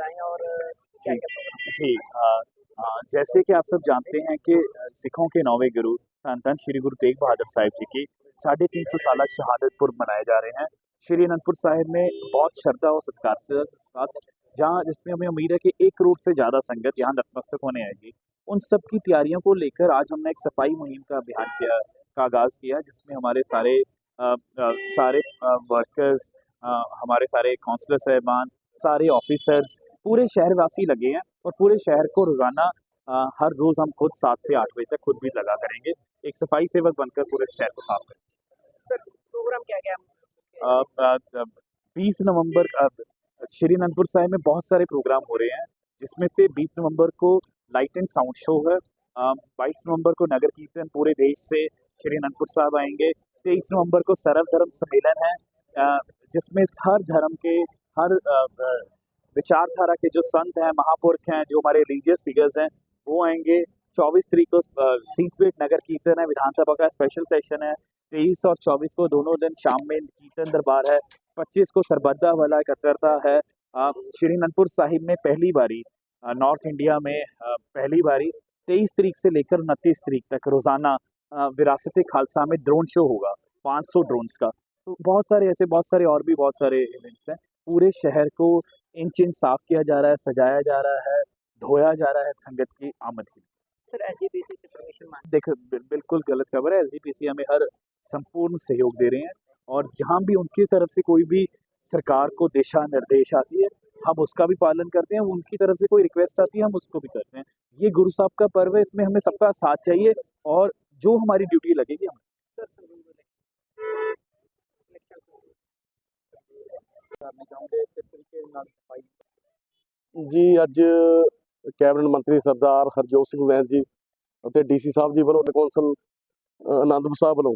बताएँ और क्या क्या जी जैसे कि आप सब जानते हैं कि सिखों के नौवे गुरु धन धन श्री गुरु तेग बहादुर साहिब जी की साढ़े तीन सौ साल शहादत पुर मनाए जा रहे हैं। श्री अनंतपुर साहिब में बहुत श्रद्धा और सत्कार से साथ जहाँ जिसमें हमें उम्मीद है कि एक करोड़ से ज़्यादा संगत यहाँ नतमस्तक होने आएगी। उन सब की तैयारियों को लेकर आज हमने एक सफ़ाई मुहिम का अभियान किया का आगाज़ किया जिसमें हमारे सारे अ, अ, सारे वर्कर्स हमारे सारे काउंसलर साहबान सारे ऑफिसर्स पूरे शहरवासी लगे हैं और पूरे शहर को रोज़ाना हर रोज़ हम खुद सात से आठ बजे तक खुद भी लगा करेंगे। एक सफ़ाई सेवक बनकर पूरे शहर को साफ़ करेंगे। सर प्रोग्राम क्या क्या? बीस नवंबर श्री अनंतपुर साहिब में बहुत सारे प्रोग्राम हो रहे हैं जिसमें से 20 नवंबर को लाइट एंड साउंड शो है बाईस नवंबर को नगर कीर्तन पूरे देश से श्री अनंतपुर साहब आएँगे तेईस नवंबर को सर्व धर्म सम्मेलन है जिसमें हर धर्म के हर विचारधारा के जो संत हैं महापुरुष हैं, जो हमारे रिलीजियस फिगर्स हैं, वो आएँगे। चौबीस तारीख को सीसपेट नगर कीर्तन है, विधानसभा का स्पेशल सेशन है। तेईस और चौबीस को दोनों दिन शाम में कीर्तन दरबार है। पच्चीस को सरबद्दा वाला एकत्रता है। श्री अनंतपुर साहिब में पहली बारी नॉर्थ इंडिया में पहली बारी। तेईस तरीक से लेकर उनतीस तारीख तक रोज़ाना विरासत खालसा में ड्रोन शो होगा 500 ड्रोन्स का। तो बहुत सारे ऐसे, बहुत सारे और भी बहुत सारे इवेंट्स हैं। पूरे शहर को इंच इंच साफ़ किया जा रहा है सजाया जा रहा है धोया जा रहा है संगत की आमद के लिए। सर एनजीपीसी से परमिशन देख बिल्कुल गलत खबर है। एस हमें हर संपूर्ण सहयोग दे रहे हैं और जहाँ भी उनकी तरफ़ से कोई भी सरकार को दिशा निर्देश आती है हम उसका भी पालन करते हैं। उनकी तरफ़ से कोई रिक्वेस्ट आती है हम उसको भी करते हैं। ये गुरु साहब का पर्व है इसमें हमें सबका साथ चाहिए और जो हमारी ड्यूटी लगेगी हम सर ਜੀ, ਅੱਜ ਕੈਬਨਿਟ ਮੰਤਰੀ ਸਰਦਾਰ ਹਰਜੋਤ ਸਿੰਘ ਵੈਦ ਜੀ ਅਤੇ ਡੀਸੀ ਸਾਹਿਬ ਜੀ ਵੱਲੋਂ ਕੌਂਸਲ ਆਨੰਦਪੁਰ ਸਾਹਿਬ ਵੱਲੋਂ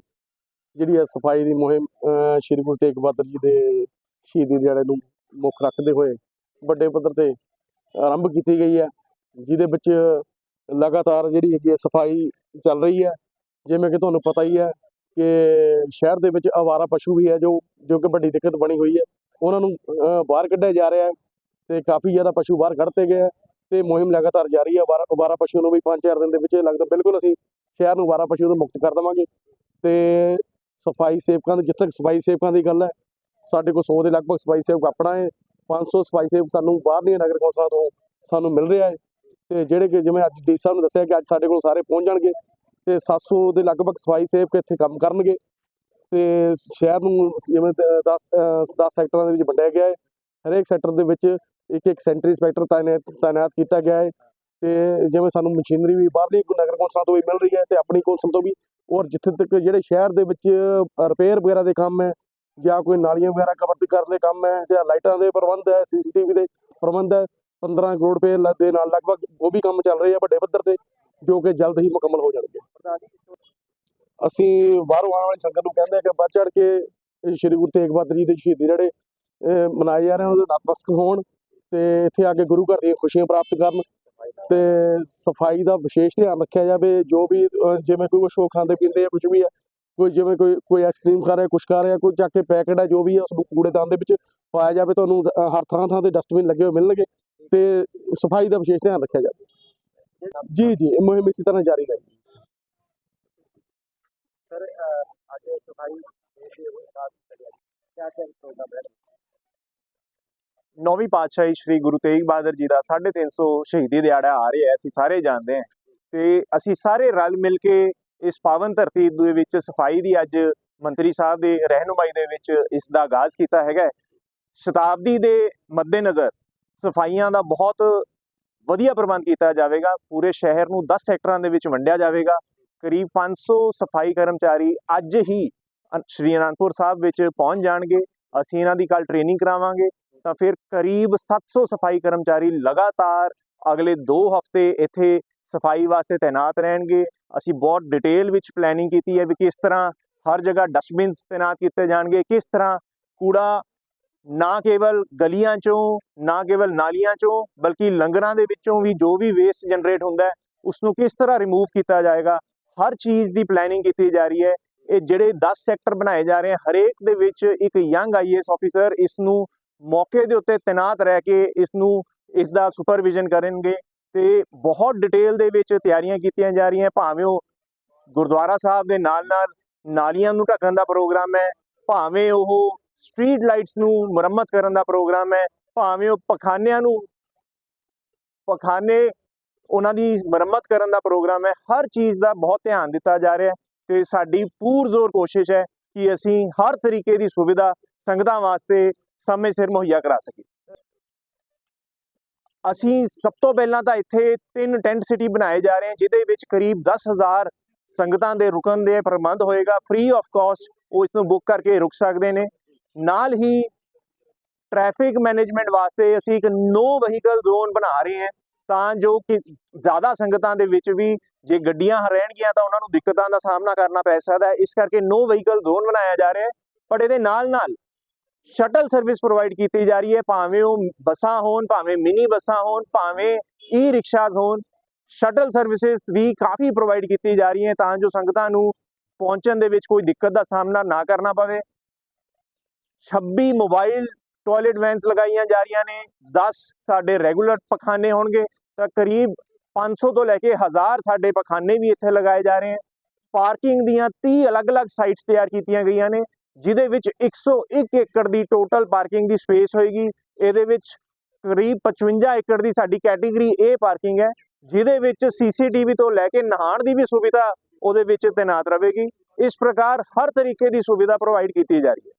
ਜਿਹੜੀ ਹੈ ਸਫ਼ਾਈ ਦੀ ਮੁਹਿੰਮ ਸ਼੍ਰੀ ਗੁਰੂ ਤੇਗ ਬਹਾਦਰ ਜੀ ਦੇ ਸ਼ਹੀਦੀ ਦਿਹਾੜੇ ਨੂੰ ਮੁੱਖ ਰੱਖਦੇ ਹੋਏ ਵੱਡੇ ਪੱਧਰ ਤੇ ਆਰੰਭ ਕੀਤੀ ਗਈ ਹੈ, ਜਿਹਦੇ ਵਿੱਚ ਲਗਾਤਾਰ ਜਿਹੜੀ ਹੈਗੀ ਹੈ ਸਫ਼ਾਈ ਚੱਲ ਰਹੀ ਹੈ। ਜਿਵੇਂ ਕਿ ਤੁਹਾਨੂੰ ਪਤਾ ਹੀ ਹੈ ਕਿ ਸ਼ਹਿਰ ਦੇ ਵਿੱਚ ਆਵਾਰਾ ਪਸ਼ੂ ਵੀ ਹੈ, ਜੋ ਜੋ ਕਿ ਵੱਡੀ ਦਿੱਕਤ ਬਣੀ ਹੋਈ ਹੈ। ਉਹਨਾਂ ਨੂੰ ਬਾਹਰ ਕੱਢਿਆ ਜਾ ਰਿਹਾ ਹੈ ਤੇ ਕਾਫੀ ਜ਼ਿਆਦਾ ਪਸ਼ੂ ਬਾਹਰ ਕੱਢਤੇ ਗਏ ਹੈ ਤੇ ਮੁਹਿੰਮ ਲਗਾਤਾਰ ਜਾਰੀ ਹੈ। ਅਵਾਰਾ ਅਵਾਰਾ ਪਸ਼ੂ ਨੂੰ ਵੀ 5-4 ਦਿਨ ਦੇ ਵਿੱਚ ਲੱਗਦਾ ਬਿਲਕੁਲ ਅਸੀਂ ਸ਼ਹਿਰ ਨੂੰ ਅਵਾਰਾ ਪਸ਼ੂ ਤੋਂ ਮੁਕਤ ਕਰ ਦੇਵਾਂਗੇ। ਤੇ ਸਫ਼ਾਈ ਸੇਵਕਾਂ ਦੀ, ਜਿੱਥੇ ਤੱਕ ਸਫ਼ਾਈ ਸੇਵਕਾਂ ਦੀ ਗੱਲ ਹੈ, ਸਾਡੇ ਕੋਲ 100 ਦੇ ਲਗਭਗ ਸਫ਼ਾਈ ਸੇਵਕ ਆਪਣਾ ਹੈ 500 ਸਫ਼ਾਈ ਸੇਵਕ ਸਾਨੂੰ ਬਾਹਰਲੀਆਂ ਨਗਰ ਕੌਂਸਲਾਂ ਤੋਂ ਸਾਨੂੰ ਮਿਲ ਰਿਹਾ ਹੈ। ਤੇ ਜਿਹੜੇ ਕਿ ਜਿਵੇਂ ਅੱਜ ਡੀ ਸਾਹਿਬ ਨੇ ਦੱਸਿਆ ਕਿ ਅੱਜ ਸਾਡੇ ਕੋਲ ਸਾਰੇ ਪਹੁੰਚ ਜਾਣਗੇ ਤੇ 700 ਦੇ ਲਗਭਗ ਸਫ਼ਾਈ ਸੇਵਕ ਇੱਥੇ ਕੰਮ ਕਰਨਗੇ। ਤੇ ਸ਼ਹਿਰ ਨੂੰ ਜਿਵੇਂ 10 10 ਸੈਕਟਰਾਂ ਦੇ ਵਿੱਚ ਵੰਡਿਆ ਗਿਆ ਹੈ। ਹਰੇਕ ਸੈਕਟਰ ਦੇ ਵਿੱਚ ਇੱਕ ਇੱਕ ਸੈਂਟਰੀ ਇੰਸਪੈਕਟਰ ਤਾਇਨਾਤ ਤਾਇਨਾਤ ਕੀਤਾ ਗਿਆ ਹੈ ਤੇ ਜਿਵੇਂ ਸਾਨੂੰ ਮਸ਼ੀਨਰੀ ਵੀ ਬਾਹਰਲੀ ਨਗਰ ਕੌਂਸਲਾਂ ਤੋਂ ਵੀ ਮਿਲ ਰਹੀ ਹੈ ਤੇ ਆਪਣੀ ਕੌਂਸਲ ਤੋਂ ਵੀ ਔਰ ਜਿੱਥੇ ਤੱਕ ਜਿਹੜੇ ਸ਼ਹਿਰ ਦੇ ਵਿੱਚ ਰਿਪੇਅਰ ਵਗੈਰਾ ਦੇ ਕੰਮ ਹੈ ਜਾਂ ਕੋਈ ਨਾਲੀਆਂ ਵਗੈਰਾ ਕਵਰ ਕਰਨ ਦੇ ਕੰਮ ਹੈ ਜਾਂ ਲਾਈਟਾਂ ਦੇ ਪ੍ਰਬੰਧ ਹੈ ਸੀਸੀਟੀਵੀ ਦੇ ਪ੍ਰਬੰਧ ਹੈ 15 ਕਰੋੜ ਰੁਪਏ ਲ- ਦੇ ਨਾਲ ਲਗਭਗ ਉਹ ਵੀ ਕੰਮ ਚੱਲ ਰਹੇ ਆ ਵੱਡੇ ਪੱਧਰ ਤੇ ਜੋ ਕਿ ਜਲਦ ਹੀ ਮੁਕੰਮਲ ਹੋ ਜਾਣਗੇ। ਅਸੀਂ ਬਾਹਰੋਂ ਆਉਣ ਵਾਲੀ ਸੰਗਤ ਨੂੰ ਕਹਿੰਦੇ ਆ ਕਿ ਵੱਧ ਚੜ ਕੇ ਸ਼੍ਰੀ ਗੁਰੂ ਤੇਗ ਬਹਾਦਰ ਜੀ ਦੇ ਸ਼ਹੀਦੀ ਜਿਹੜੇ ਮਨਾਏ ਜਾ ਰਹੇ ਉਹਦੇ ਨਤਮਸਤਕ ਹੋਣ ਤੇ ਇੱਥੇ ਆ ਕੇ ਗੁਰੂ ਘਰ ਦੀਆਂ ਖੁਸ਼ੀਆਂ ਪ੍ਰਾਪਤ ਕਰਨ ਤੇ ਸਫ਼ਾਈ ਦਾ ਵਿਸ਼ੇਸ਼ ਧਿਆਨ ਰੱਖਿਆ ਜਾਵੇ, ਜੋ ਵੀ ਜਿਵੇਂ ਕੋਈ ਕੁਛ ਖਾਂਦੇ ਪੀਂਦੇ ਆ ਕੁਝ ਵੀ ਹੈ ਕੋਈ ਜਿਵੇਂ ਕੋਈ ਕੋਈ ਆਈਸਕ੍ਰੀਮ ਖਾ ਰਿਹਾ, ਕੁਛ ਖਾ ਰਿਹਾ, ਕੋਈ ਚੱਕ ਕੇ ਪੈਕਟ ਹੈ ਜੋ ਵੀ ਹੈ ਉਸ ਨੂੰ ਕੂੜੇਦਾਨ ਦੇ ਵਿੱਚ ਪਾਇਆ ਜਾਵੇ, ਤੁਹਾਨੂੰ ਹਰ ਥਾਂ ਥਾਂ ਤੇ ਡਸਟਬਿਨ ਲੱਗੇ ਹੋਏ ਮਿਲਣਗੇ ਤੇ ਸਫ਼ਾਈ ਦਾ ਵਿਸ਼ੇਸ਼ ਧਿਆਨ ਰੱਖਿਆ ਜਾਵੇ। ਜੀ ਜੀ, ਇਹ ਮੁਹਿੰਮ ਇਸੇ ਤਰ੍ਹਾਂ ਜਾਰੀ ਰਹੇਗੀ ਨੌਵੀਂ ਪਾਤਸ਼ਾਹੀ ਸ੍ਰੀ ਗੁਰੂ ਤੇਗ ਬਹਾਦਰ ਜੀ ਦਾ 350 ਸ਼ਹੀਦੀ ਦਿਹਾੜਾ ਆ ਰਿਹਾ ਹੈ ਅਸੀਂ ਸਾਰੇ ਜਾਣਦੇ ਹਾਂ। ਤੇ ਅਸੀਂ ਸਾਰੇ ਰਲ ਮਿਲ ਕੇ ਇਸ ਪਾਵਨ ਧਰਤੀ ਦੇ ਵਿੱਚ ਸਫ਼ਾਈ ਦੀ ਅੱਜ ਮੰਤਰੀ ਸਾਹਿਬ ਦੇ ਰਹਿਨੁਮਾਈ ਦੇ ਵਿੱਚ ਇਸ ਦਾ ਆਗਾਜ਼ ਕੀਤਾ ਹੈਗਾ। ਸ਼ਤਾਬਦੀ ਦੇ ਮੱਦੇਨਜ਼ਰ ਸਫਾਈਆਂ ਦਾ ਬਹੁਤ ਵਧੀਆ ਪ੍ਰਬੰਧ ਕੀਤਾ ਜਾਵੇਗਾ। ਪੂਰੇ ਸ਼ਹਿਰ ਨੂੰ 10 ਸੈਕਟਰਾਂ ਦੇ ਵਿੱਚ ਵੰਡਿਆ ਜਾਵੇਗਾ। ਕਰੀਬ 500 ਸਫ਼ਾਈ ਕਰਮਚਾਰੀ ਅੱਜ ਹੀ ਸ਼੍ਰੀ ਅਨੰਦਪੁਰ ਸਾਹਿਬ ਵਿੱਚ ਪਹੁੰਚ ਜਾਣਗੇ। ਅਸੀਂ ਇਹਨਾਂ ਦੀ ਕੱਲ ਟ੍ਰੇਨਿੰਗ ਕਰਾਵਾਂਗੇ। ਤਾਂ ਫਿਰ ਕਰੀਬ 700 ਸਫ਼ਾਈ ਕਰਮਚਾਰੀ ਲਗਾਤਾਰ ਅਗਲੇ 2 ਹਫ਼ਤੇ ਇੱਥੇ ਸਫ਼ਾਈ ਵਾਸਤੇ ਤਾਇਨਾਤ ਰਹਿਣਗੇ। ਅਸੀਂ ਬਹੁਤ ਡਿਟੇਲ ਵਿੱਚ ਪਲੈਨਿੰਗ ਕੀਤੀ ਹੈ ਵੀ ਕਿਸ ਤਰ੍ਹਾਂ ਹਰ ਜਗ੍ਹਾ ਡਸਟਬਿਨਸ ਤਾਇਨਾਤ ਕੀਤੇ ਜਾਣਗੇ। ਕਿਸ ਤਰ੍ਹਾਂ ਕੂੜਾ ਨਾ ਕੇਵਲ ਗਲੀਆਂ ਚੋਂ, ਨਾ ਕੇਵਲ ਨਾਲੀਆਂ ਚੋਂ, ਬਲਕਿ ਲੰਗਰਾਂ ਦੇ ਵਿੱਚੋਂ ਵੀ ਜੋ ਵੀ ਵੇਸਟ ਜਨਰੇਟ ਹੁੰਦਾ ਹੈ ਉਸ ਨੂੰ ਕਿਸ ਤਰ੍ਹਾਂ ਰਿਮੂਵ ਕੀਤਾ ਜਾਏਗਾ। ਹਰ ਚੀਜ਼ ਦੀ ਪਲੈਨਿੰਗ ਕੀਤੀ ਜਾ ਰਹੀ ਹੈ। ਇਹ ਜਿਹੜੇ 10 ਸੈਕਟਰ ਬਣਾਏ ਜਾ ਰਹੇ ਹਨ ਹਰੇਕ ਦੇ ਵਿੱਚ ਇੱਕ ਯੰਗ ਆਈਏਐਸ ਆਫੀਸਰ ਇਸ ਨੂੰ ਮੌਕੇ ਦੇ ਉੱਤੇ ਤੈਨਾਤ ਰਹਿ ਕੇ ਇਸ ਨੂੰ ਇਸ ਦਾ ਸੁਪਰਵਿਜ਼ਨ ਕਰਨਗੇ ਤੇ ਬਹੁਤ ਡਿਟੇਲ ਦੇ ਵਿੱਚ ਤਿਆਰੀਆਂ ਕੀਤੀਆਂ ਜਾ ਰਹੀਆਂ। ਭਾਵੇਂ ਉਹ ਗੁਰਦੁਆਰਾ ਸਾਹਿਬ ਦੇ ਨਾਲ ਨਾਲ ਨਾਲੀਆਂ ਨੂੰ ਢੱਕਣ ਦਾ ਪ੍ਰੋਗਰਾਮ ਹੈ, ਭਾਵੇਂ ਉਹ ਸਟਰੀਟ ਲਾਈਟਸ ਨੂੰ ਮੁਰੰਮਤ ਕਰਨ ਦਾ ਪ੍ਰੋਗਰਾਮ ਹੈ, ਭਾਵੇਂ ਉਹ ਪਖਾਨਿਆਂ ਨੂੰ, ਪਖਾਨੇ ਉਹਨਾਂ ਦੀ ਮੁਰੰਮਤ ਕਰਨ ਦਾ ਪ੍ਰੋਗਰਾਮ ਹੈ। ਹਰ ਚੀਜ਼ ਦਾ ਬਹੁਤ ਧਿਆਨ ਦਿੱਤਾ ਜਾ ਰਿਹਾ ਹੈ ਤੇ ਸਾਡੀ ਪੂਰਜ਼ੋਰ ਕੋਸ਼ਿਸ਼ ਹੈ ਕਿ ਅਸੀਂ ਹਰ ਤਰੀਕੇ ਦੀ ਸੁਵਿਧਾ ਸੰਗਤਾਂ ਵਾਸਤੇ ਸਮੇਂ ਸਿਰ ਮੁਹੱਈਆ ਕਰਾ ਸਕੀਏ। ਅਸੀਂ ਸਭ ਤੋਂ ਪਹਿਲਾਂ ਤਾਂ ਇੱਥੇ ਤਿੰਨ ਟੈਂਟ ਸਿਟੀ ਬਣਾਏ ਜਾ ਰਹੇ ਹਨ, ਜਿਹਦੇ ਵਿੱਚ ਕਰੀਬ 10000 ਸੰਗਤਾਂ ਦੇ ਰੁਕਣ ਦੇ ਪ੍ਰਬੰਧ ਹੋਏਗਾ। ਫ੍ਰੀ ਆਫ ਕਾਸਟ ਉਹ ਇਸ ਨੂੰ ਬੁੱਕ ਕਰਕੇ ਰੁਕ ਸਕਦੇ ਨੇ। ਨਾਲ ਹੀ ਟ੍ਰੈਫਿਕ ਮੈਨੇਜਮੈਂਟ ਵਾਸਤੇ ਅਸੀਂ ਇੱਕ ਨੋ ਵਹੀਕਲ ਜ਼ੋਨ ਬਣਾ ਰਹੇ ਹਾਂ। ਤਾਂ ਜੋ ਕਿ ਜ਼ਿਆਦਾ ਸੰਗਤਾਂ ਦੇ ਵਿੱਚ ਵੀ ਜੇ ਗੱਡੀਆਂ ਰਹਿਣਗੀਆਂ ਤਾਂ ਉਹਨਾਂ ਨੂੰ ਦਿੱਕਤਾਂ ਦਾ ਸਾਹਮਣਾ ਕਰਨਾ ਪੈ ਸਕਦਾ ਹੈ। ਇਸ ਕਰਕੇ ਨੋ ਵਹੀਕਲ ਜ਼ੋਨ ਬਣਾਇਆ ਜਾ ਰਿਹਾ ਹੈ। ਪਰ ਇਹਦੇ ਨਾਲ ਨਾਲ ਸ਼ਟਲ ਸਰਵਿਸ ਪ੍ਰੋਵਾਈਡ ਕੀਤੀ ਜਾ ਰਹੀ ਹੈ। ਭਾਵੇਂ ਉਹ ਬੱਸਾਂ ਹੋਣ, ਭਾਵੇਂ ਮਿਨੀ ਬੱਸਾਂ ਹੋਣ, ਭਾਵੇਂ ਈ ਰਿਕਸ਼ਾਜ਼ ਹੋਣ ਸ਼ਟਲ ਸਰਵਿਸਿਜ਼ ਵੀ ਕਾਫੀ ਪ੍ਰੋਵਾਈਡ ਕੀਤੀ ਜਾ ਰਹੀ ਹੈ ਤਾਂ ਜੋ ਸੰਗਤਾਂ ਨੂੰ ਪਹੁੰਚਣ ਦੇ ਵਿੱਚ ਕੋਈ ਦਿੱਕਤ ਦਾ ਸਾਹਮਣਾ ਨਾ ਕਰਨਾ ਪਵੇ। 26 ਮੋਬਾਈਲ ਟਾਇਲਟ ਵੈਨਸ ਲਗਾਈਆਂ ਜਾ ਰਹੀਆਂ ਨੇ 10 ਸਾਡੇ ਰੈਗੂਲਰ ਪਖਾਨੇ ਹੋਣਗੇ, ਤਾਂ ਕਰੀਬ 500 ਤੋਂ ਲੈ ਕੇ 1000 ਸਾਡੇ ਪਖਾਨੇ ਵੀ ਇੱਥੇ ਲਗਾਏ ਜਾ ਰਹੇ ਹਨ ਪਾਰਕਿੰਗ ਦੀਆਂ 30 ਅਲੱਗ-ਅਲੱਗ ਸਾਈਟਸ ਤਿਆਰ ਕੀਤੀਆਂ ਗਈਆਂ ਨੇ, ਜਿਹਦੇ ਵਿੱਚ 101 ਏਕੜ ਦੀ ਟੋਟਲ ਪਾਰਕਿੰਗ ਦੀ ਸਪੇਸ ਹੋਏਗੀ। ਇਹਦੇ ਵਿੱਚ ਕਰੀਬ 55 ਏਕੜ ਦੀ ਸਾਡੀ ਕੈਟਾਗਰੀ A ਪਾਰਕਿੰਗ ਹੈ, ਜਿਹਦੇ ਵਿੱਚ ਸੀਸੀਟੀਵੀ ਤੋਂ ਲੈ ਕੇ ਨਹਾਣ ਦੀ ਵੀ ਸੁਵਿਧਾ ਉਹਦੇ ਵਿੱਚ ਤੈਨਾਤ ਰਹੇਗੀ। ਇਸ ਪ੍ਰਕਾਰ ਹਰ ਤਰੀਕੇ ਦੀ ਸੁਵਿਧਾ ਪ੍ਰੋਵਾਈਡ ਕੀਤੀ ਜਾ ਰਹੀ ਹੈ।